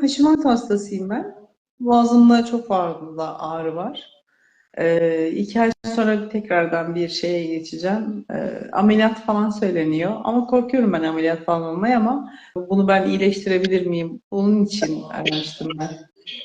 Haşimat hastasıyım ben. Boğazımda çok fazla ağrı var. Ee, iki ay sonra tekrardan bir şeye geçeceğim. Ee, ameliyat falan söyleniyor. Ama korkuyorum ben ameliyat falan olmaya ama bunu ben iyileştirebilir miyim? Bunun için araştım ben.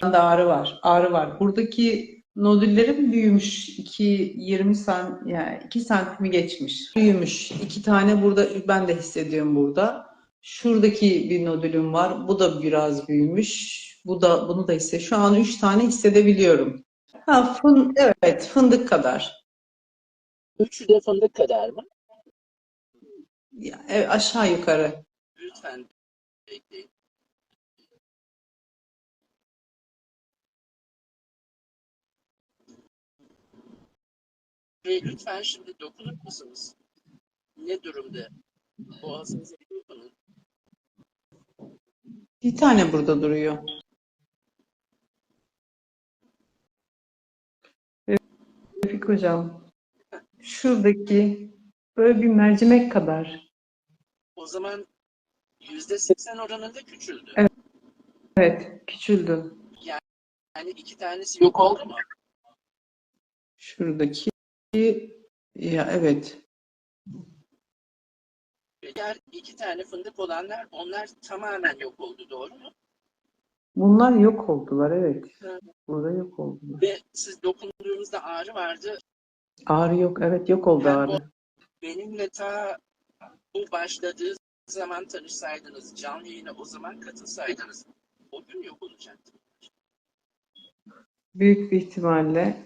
Bende ağrı var. Ağrı var. Buradaki nodüllerim büyümüş. 2 20 sant yani 2 santimi geçmiş. Büyümüş. İki tane burada ben de hissediyorum burada. Şuradaki bir nodülüm var. Bu da biraz büyümüş. Bu da bunu da hisse. Şu an üç tane hissedebiliyorum. Ha, fın, evet, fındık kadar. Üçü de fındık kadar mı? Ya, evet, aşağı yukarı. Lütfen bekleyin. Ve lütfen şimdi dokunur musunuz? Ne durumda? Boğazınıza bir tane burada duruyor. Refik hocam, şuradaki böyle bir mercimek kadar. O zaman yüzde seksen oranında küçüldü. Evet. Evet, küçüldü. Yani iki tanesi yok oldu mu? Şuradaki ya evet. Diğer iki tane fındık olanlar onlar tamamen yok oldu doğru mu? Bunlar yok oldular, evet. Burada yok oldular. Ve siz dokunduğunuzda ağrı vardı. Ağrı yok, evet yok oldu Yani ağrı. Benimle ta bu başladığı zaman tanışsaydınız, canlı yayına o zaman katılsaydınız o gün yok olacaktı. Büyük bir ihtimalle